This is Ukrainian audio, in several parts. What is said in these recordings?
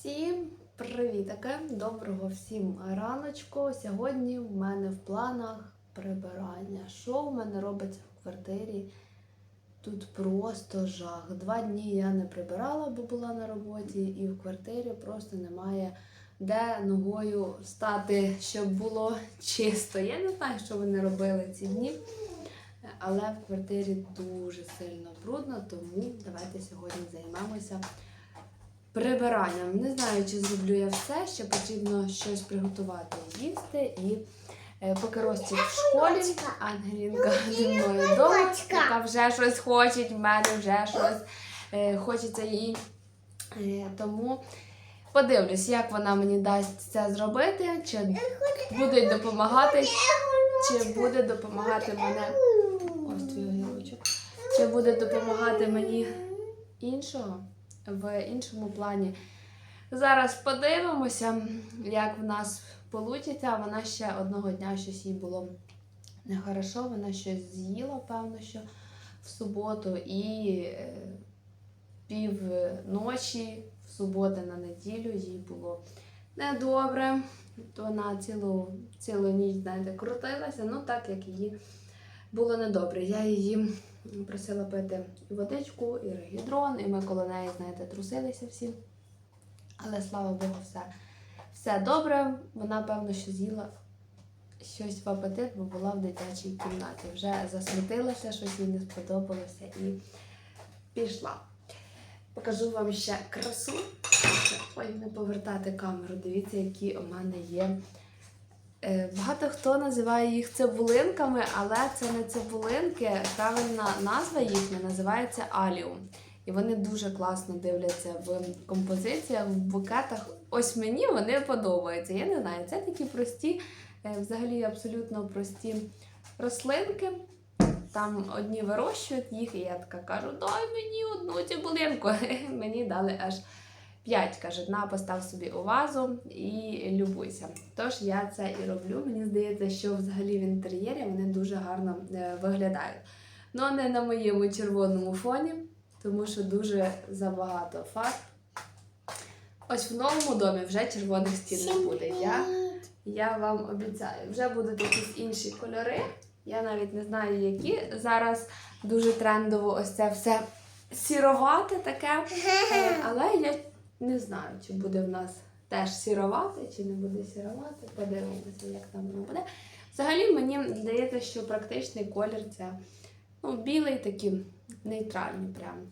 Всім привітаки! Доброго всім раночку. Сьогодні в мене в планах прибирання. Що в мене робиться в квартирі? Тут просто жах. Два дні я не прибирала, бо була на роботі, і в квартирі просто немає де ногою стати, щоб було чисто. Я не знаю, що вони робили ці дні. Але в квартирі дуже сильно брудно, тому давайте сьогодні займемося прибиранням. Не знаю, чи зроблю я все, ще потрібно щось приготувати їсти. І е, поки Ростик в школі, Ангелінка зі мною вдома, яка вже щось хоче, в мене вже щось е, хочеться їй. Е, тому подивлюсь, як вона мені дасть це зробити, чи будуть допомагати, чи буде допомагати мене. Ось твій огірочок. Чи буде допомагати мені іншого в іншому плані. Зараз подивимося, як в нас вийде. Вона ще одного дня щось їй було нехорошо, вона щось з'їла, певно, що в суботу, і е, пів ночі, в суботу на неділю їй було недобре. Вона цілу, цілу ніч, знаєте, крутилася, ну так як її було недобре. Я її просила пити і водичку, і регідрон, і ми коло неї, знаєте, трусилися всі. Але слава Богу, все, все добре. Вона, певно, що з'їла щось в апетит, бо була в дитячій кімнаті. Вже засмутилася, щось їй не сподобалося і пішла. Покажу вам ще красу. Ой, не повертати камеру. Дивіться, які у мене є. Е, Багато хто називає їх цибулинками, але це не цибулинки. Правильна назва їхня називається аліум. І вони дуже класно дивляться в композиціях, в букетах. Ось мені вони подобаються. Я не знаю, це такі прості, е, взагалі абсолютно прості рослинки. Там одні вирощують їх, і я така кажу, дай мені одну цибулинку. Мені дали аж п'ять. Каже, на постав собі у вазу і любуйся. Тож я це і роблю. Мені здається, що взагалі в інтер'єрі вони дуже гарно е, виглядають. Ну, не на моєму червоному фоні, тому що дуже забагато фарб. Ось в новому домі вже червоних стін не буде. Я, я вам обіцяю, вже будуть якісь інші кольори. Я навіть не знаю, які. Зараз дуже трендово ось це все сіровате таке. Е, Але я не знаю, чи буде в нас теж сіровате, чи не буде сіровате. Подивимося, як там воно буде. Взагалі, мені здається, що практичний колір це ну, білий, такий нейтральний прям.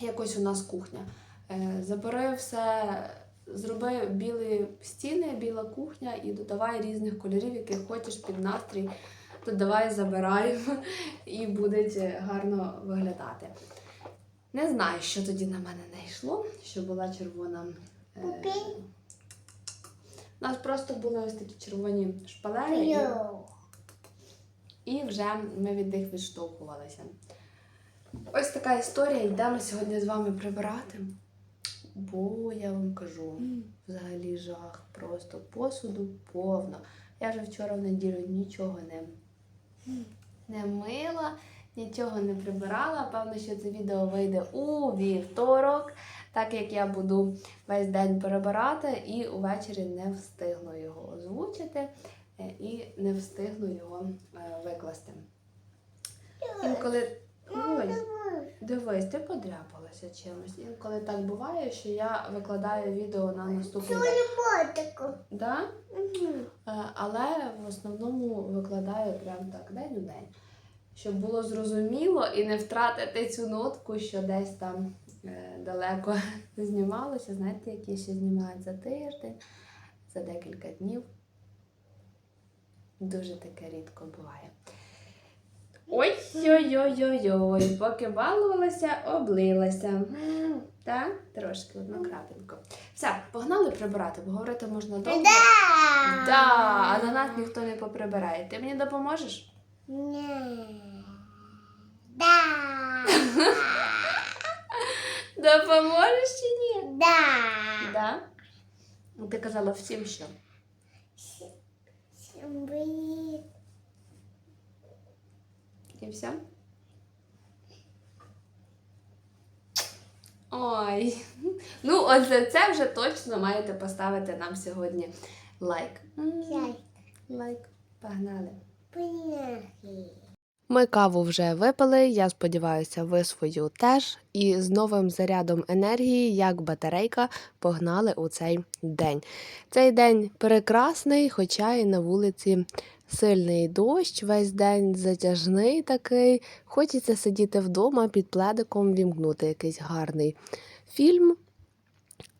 Якось у нас кухня. Е, Забери все, зроби білі стіни, біла кухня і додавай різних кольорів, яких хочеш під настрій. Додавай, забирай і буде гарно виглядати. Не знаю, що тоді на мене не йшло, що була червона. е, У нас просто були ось такі червоні шпалери, і, і вже ми від них відштовхувалися. Ось така історія. Йдемо сьогодні з вами прибирати. Бо я вам кажу, взагалі жах, просто посуду повно. Я вже вчора в неділю нічого не, не мила, нічого не прибирала. Певно, що це відео вийде у вівторок, так як я буду весь день перебирати і увечері не встигну його озвучити е, і не встигну його е, викласти. Інколи. Ой, дивись, ти подряпалася чимось. Інколи так буває, що я викладаю відео на наступний день. Да? Е, Але в основному викладаю прям так день у день. Щоб було зрозуміло і не втратити цю нотку, що десь там е, далеко знімалося. Знаєте, які ще знімають за тиждень, за декілька днів. Дуже таке рідко буває. Ой-ой-ой-ой-ой, поки балувалася, облилася. Так, трошки одну крапинку. Все, погнали прибирати, бо говорити можна довго. Да, а на нас ніхто не поприбирає. Ти мені допоможеш? Да. Допоможеш чи ні? Да. Да. Ну, Ти казала всім, що. Блин. І все? Ой. Ну, от за це вже точно маєте поставити нам сьогодні лайк. Чай. Лайк. Погнали. Поняхи. Ми каву вже випили. Я сподіваюся, ви свою теж. І з новим зарядом енергії, як батарейка, погнали у цей день. Цей день прекрасний, хоча і на вулиці сильний дощ, весь день затяжний такий. Хочеться сидіти вдома під пледиком, вімкнути якийсь гарний фільм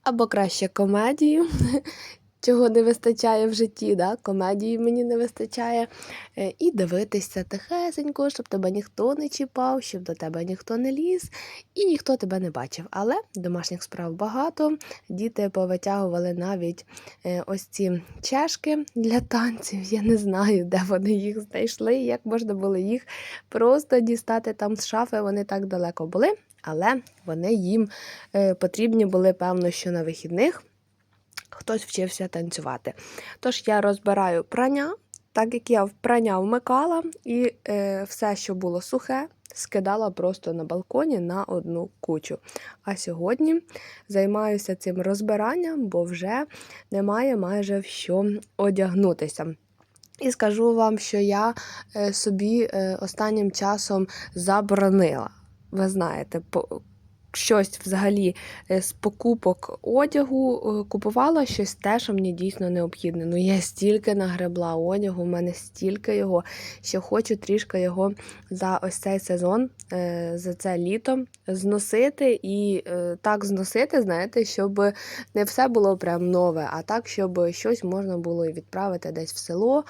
або краще комедію. Чого не вистачає в житті, да? комедії мені не вистачає. Е, І дивитися тихесенько, щоб тебе ніхто не чіпав, щоб до тебе ніхто не ліз і ніхто тебе не бачив. Але домашніх справ багато. Діти повитягували навіть е, ось ці чешки для танців. Я не знаю, де вони їх знайшли, як можна було їх просто дістати там з шафи. Вони так далеко були, але вони їм е, потрібні були, певно, що на вихідних. Хтось вчився танцювати. Тож я розбираю прання, так як я в прання вмикала, і е, все, що було сухе, скидала просто на балконі на одну кучу. А сьогодні займаюся цим розбиранням, бо вже немає майже в що одягнутися. І скажу вам, що я е, собі е, останнім часом заборонила. Ви знаєте, щось взагалі е, з покупок одягу е, купувала щось те, що мені дійсно необхідне. Ну, я стільки нагребла одягу, в мене стільки його, що хочу трішки його за ось цей сезон, е, за це літо зносити і так зносити, знаєте, щоб не все було прям нове, а так, щоб щось можна було і відправити десь в село.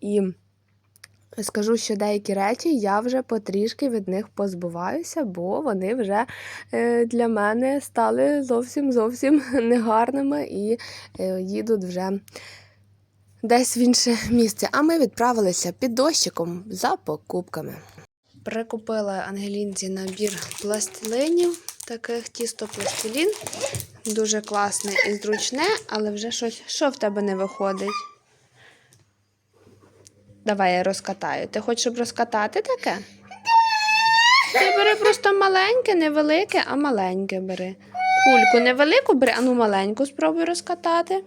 І Скажу, що деякі речі я вже потрішки від них позбуваюся, бо вони вже е, для мене стали зовсім зовсім негарними і е, їдуть вже десь в інше місце. А ми відправилися під дощиком за покупками. Прикупила Ангелінці набір пластилинів, таких тісто пластилін. Дуже класне і зручне, але вже щось. Що в тебе не виходить? Давай я розкатаю. Ти хочеш щоб розкатати таке? Ти бери просто маленьке, не велике, а маленьке бери. Кульку невелику бери, а ну маленьку спробуй розкатати.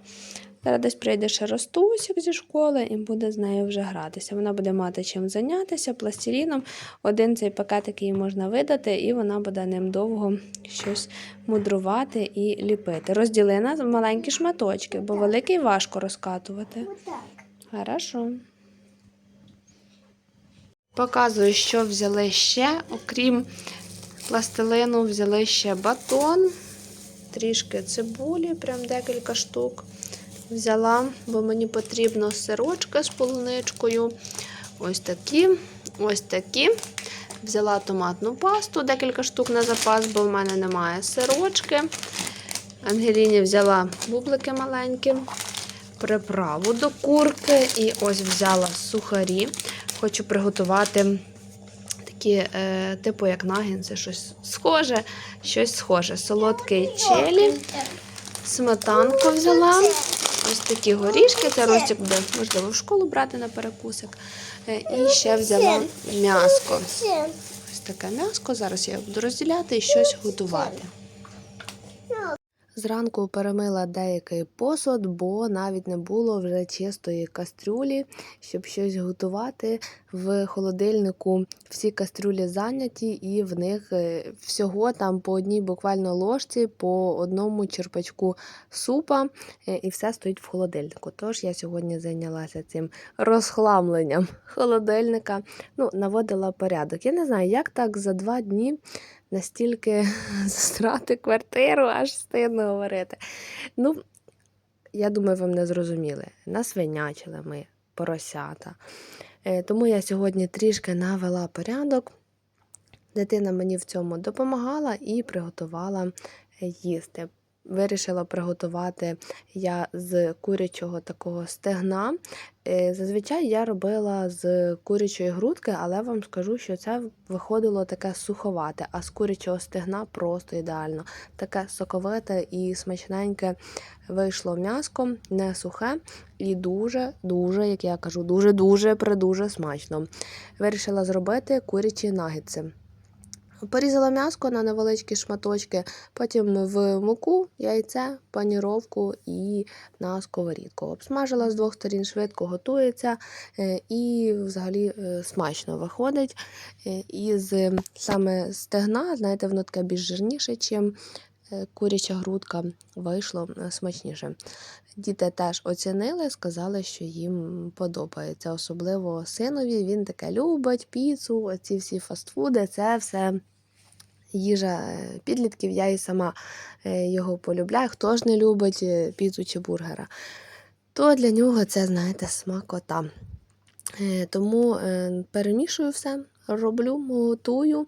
Зараз десь прийде ще Ростусик зі школи і буде з нею вже гратися. Вона буде мати чим зайнятися пластиліном. Один цей пакетик їй можна видати, і вона буде ним довго щось мудрувати і ліпити. Розділи на маленькі шматочки, бо великий важко розкатувати. Хорошо. Показую, що взяли ще. Окрім пластилину, взяли ще батон, трішки цибулі, прям декілька штук. Взяла, бо мені потрібно сирочки з полуничкою. Ось такі, ось такі. Взяла томатну пасту, декілька штук на запас, бо в мене немає сирочки. Ангеліні взяла бублики маленькі, приправу до курки і ось взяла сухарі. Хочу приготувати такі, е, типу як нагінці, щось схоже, щось схоже. Солодкий челі, сметанку взяла. Ось такі горішки. Це Ростик буде, можливо, в школу брати на перекусик. Е, І ще взяла м'яско. Ось таке м'яско. Зараз я буду розділяти і щось готувати. Зранку перемила деякий посуд, бо навіть не було вже чистої кастрюлі, щоб щось готувати. В холодильнику всі кастрюлі зайняті, і в них е, всього там по одній буквально ложці, по одному черпачку супа, е, і все стоїть в холодильнику. Тож я сьогодні зайнялася цим розхламленням холодильника. Ну, наводила порядок. Я не знаю, як так за два дні настільки застрати квартиру, аж стидно говорити. Ну, я думаю, ви мене зрозуміли. Насвинячили ми поросята. Е, Тому я сьогодні трішки навела порядок. Дитина мені в цьому допомагала і приготувала їсти. Вирішила приготувати я з курячого такого стегна. Е, Зазвичай я робила з курячої грудки, але вам скажу, що це виходило таке суховате, а з курячого стегна просто ідеально. Таке соковите і смачненьке вийшло м'яско, не сухе і дуже, дуже, як я кажу, дуже, дуже, придуже смачно. Вирішила зробити курячі нагетси. Порізала м'яско на невеличкі шматочки, потім в муку, яйце, паніровку і на сковорідку. Обсмажила з двох сторін, швидко готується е, і взагалі е, смачно виходить. І Із е, саме стегна, знаєте, воно таке більш жирніше, чим е, куряча грудка, вийшло е, смачніше. Діти теж оцінили, сказали, що їм подобається. Особливо синові, він таке любить, піцу, оці всі фастфуди, це все їжа е, підлітків. Я і сама е, його полюбляю. Хто ж не любить піцу чи бургера, то для нього це, знаєте, смакота. Тому перемішую все, роблю, готую,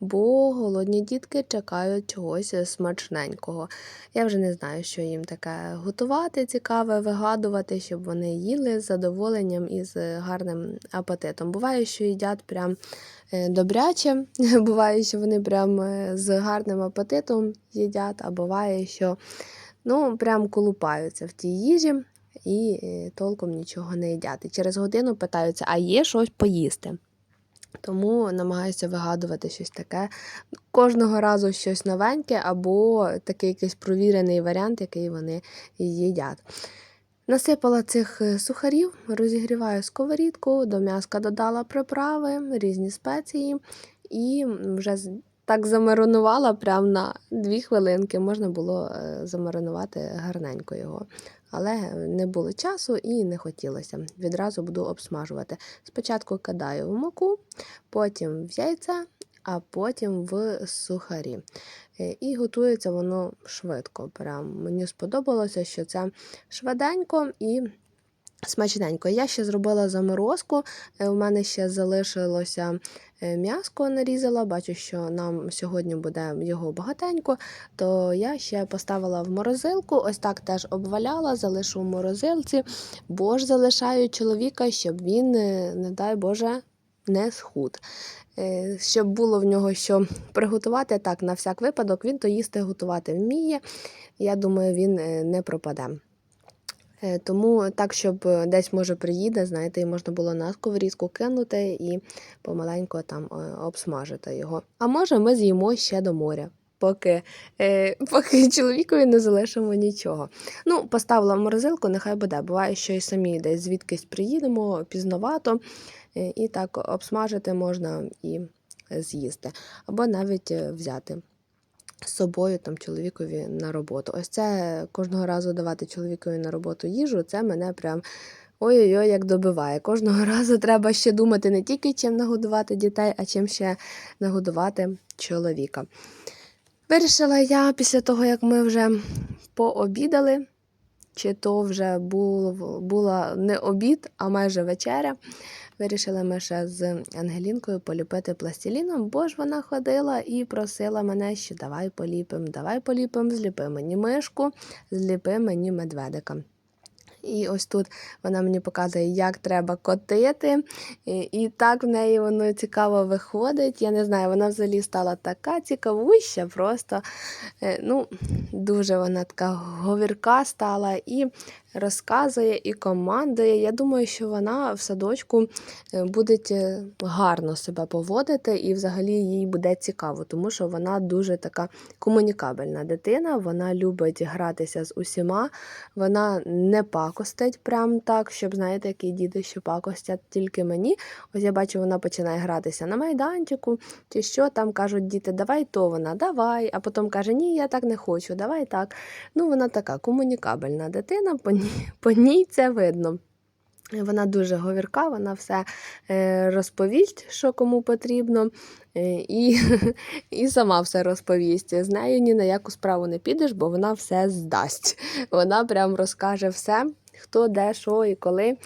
бо голодні дітки чекають чогось смачненького. Я вже не знаю, що їм таке готувати цікаве, вигадувати, щоб вони їли з задоволенням і з гарним апетитом. Буває, що їдять прям е, добряче, буває, що вони прям е, з гарним апетитом їдять, а буває, що ну, прям колупаються в тій їжі і е, толком нічого не їдять. І через годину питаються, а є щось поїсти. Тому намагаюся вигадувати щось таке. Кожного разу щось новеньке, або такий якийсь провірений варіант, який вони їдять. Насипала цих е, сухарів, розігріваю сковорідку, до м'яска додала приправи, різні спеції і вже так замаринувала прямо на дві хвилинки. Можна було е, замаринувати гарненько його. Але не було часу і не хотілося. Відразу буду обсмажувати. Спочатку кидаю в муку, потім в яйця, а потім в сухарі. Е, І готується воно швидко. Прям мені сподобалося, що це швиденько і смачненько. Я ще зробила заморозку. е, У мене ще залишилося м'яско нарізала. Бачу, що нам сьогодні буде його багатенько, то я ще поставила в морозилку. Ось так теж обваляла, залишу в морозилці, бо ж залишаю чоловіка, щоб він, е, не дай Боже, не схуд. Е, Щоб було в нього що приготувати, так, на всяк випадок, він то їсти готувати вміє. Я думаю, він е, не пропаде. Е, Тому так, щоб е, десь може приїде, знаєте, і можна було на сковорідку кинути і помаленьку там е, обсмажити його. А може, ми з'їмо ще до моря. Поки, е, поки чоловікові не залишимо нічого. Ну, поставила в морозилку, нехай буде. Буває, що і самі десь звідкись приїдемо пізновато, і так обсмажити можна і з'їсти. Або навіть взяти з собою там чоловікові на роботу. Ось це кожного разу давати чоловікові на роботу їжу, це мене прям. Ой-ой-ой, як добиває. Кожного разу треба ще думати не тільки чим нагодувати дітей, а чим ще нагодувати чоловіка. Вирішила я після того, як ми вже пообідали, чи то вже був, була не обід, а майже вечеря. Вирішили ми ще з Ангелінкою поліпити пластиліном, бо ж вона ходила і просила мене, що давай поліпимо, давай поліпимо, зліпи мені мишку, зліпи мені медведика. І ось тут вона мені показує, як треба котити. І, і так в неї воно цікаво виходить. Я не знаю, вона взагалі стала така цікавуща, просто е, ну, дуже вона така говірка стала і розказує, і командує. Я думаю, що вона в садочку е, буде гарно себе поводити, і взагалі їй буде цікаво, тому що вона дуже така комунікабельна дитина, вона любить гратися з усіма, вона не пакостить прям так, щоб знаєте, які діти, що пакостять тільки мені. Ось я бачу, вона починає гратися на майданчику, чи що там кажуть діти, давай то вона, давай. А потім каже, ні, я так не хочу, давай так. Ну, вона така комунікабельна дитина, по ній, це видно. Вона дуже говірка, вона все е, розповість, що кому потрібно, е, і, і сама все розповість. З нею ні на яку справу не підеш, бо вона все здасть. Вона прям розкаже все, хто, де, що і коли,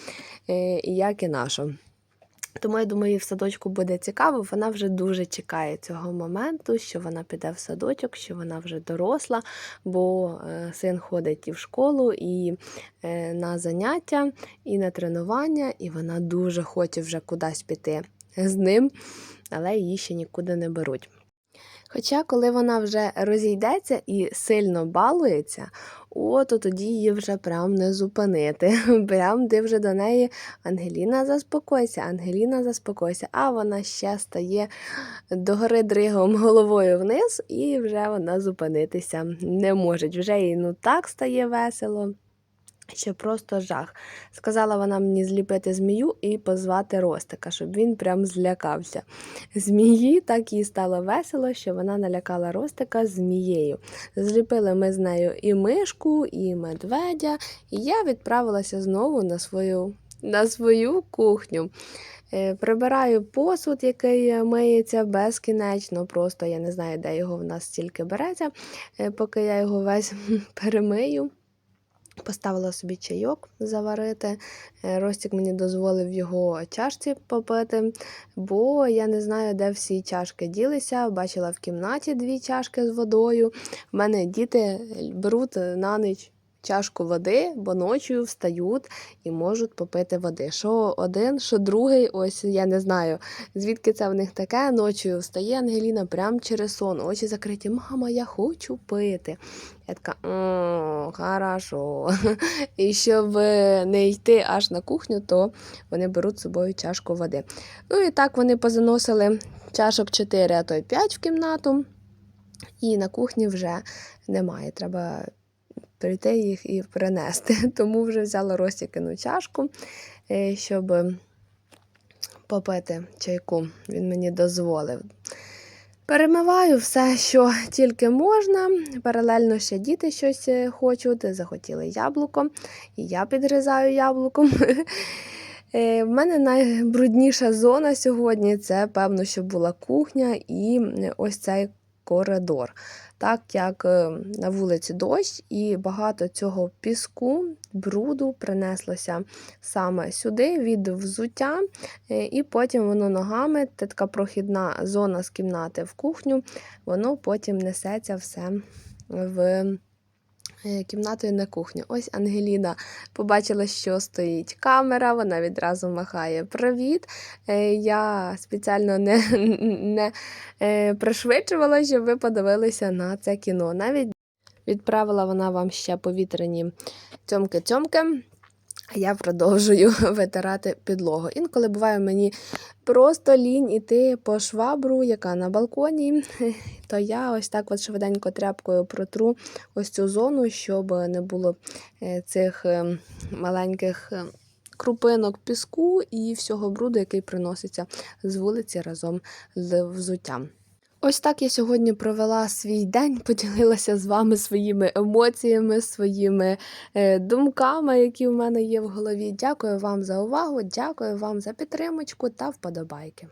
е, і як і на що. Тому я думаю, їй в садочку буде цікаво. Вона вже дуже чекає цього моменту, що вона піде в садочок, що вона вже доросла, бо е, син ходить і в школу, і е, на заняття, і на тренування, і вона дуже хоче вже кудись піти з ним, але її ще нікуди не беруть. Хоча, коли вона вже розійдеться і сильно балується, от то тоді її вже прям не зупинити. Прям ти вже до неї Ангеліна, заспокойся, Ангеліна, заспокойся. А вона ще стає догори дригом головою вниз, і вже вона зупинитися не може. Вже їй ну так стає весело. Що просто жах. Сказала вона мені зліпити змію і позвати Ростика, щоб він прям злякався. Змії так їй стало весело, що вона налякала Ростика змією. Зліпили ми з нею і мишку, і медведя, і я відправилася знову на свою, на свою кухню. Е, Прибираю посуд, який миється безкінечно. Просто я не знаю, де його в нас стільки береться, е, поки я його весь перемию. Поставила собі чайок заварити. Е, Ростік мені дозволив його чашці попити, бо я не знаю, де всі чашки ділися. Бачила в кімнаті дві чашки з водою. У мене діти беруть на ніч чашку води, бо ночі встають і можуть попити води. Що один, що другий, ось я не знаю, звідки це в них таке. Ночі встає Ангеліна прямо через сон, очі закриті. Мама, я хочу пити. Я така, «М, хорошо. І щоб не йти аж на кухню, то вони беруть з собою чашку води. Ну і так вони позаносили чашок 4, а то й 5 в кімнату. І на кухні вже немає. Треба прийти їх і принести. Тому вже взяла Ростікину чашку, е, щоб попити чайку. Він мені дозволив. Перемиваю все, що тільки можна. Паралельно ще діти щось е, хочуть, захотіли яблуко, і я підрізаю яблуком. Е, В мене найбрудніша зона сьогодні це, певно, що була кухня і ось цей коридор. Так як е, на вулиці дощ і багато цього піску, бруду принеслося саме сюди від взуття, е, і потім воно ногами, це така прохідна зона з кімнати в кухню, воно потім несеться все в е, кімнату і на кухню. Ось Ангеліна побачила, що стоїть камера, вона відразу махає привіт. Е, Я спеціально не, не е, пришвидшувала, щоб ви подивилися на це кіно. Навіть відправила вона вам ще повітряні цьомки-цьомки. А я продовжую витирати підлогу. Інколи буває мені просто лінь іти по швабру, яка на балконі, то я ось так от швиденько тряпкою протру ось цю зону, щоб не було е, цих е, маленьких е, крупинок піску і всього бруду, який приноситься з вулиці разом з взуттям. Ось так я сьогодні провела свій день, поділилася з вами своїми емоціями, своїми е, думками, які в мене є в голові. Дякую вам за увагу, дякую вам за підтримочку та вподобайки.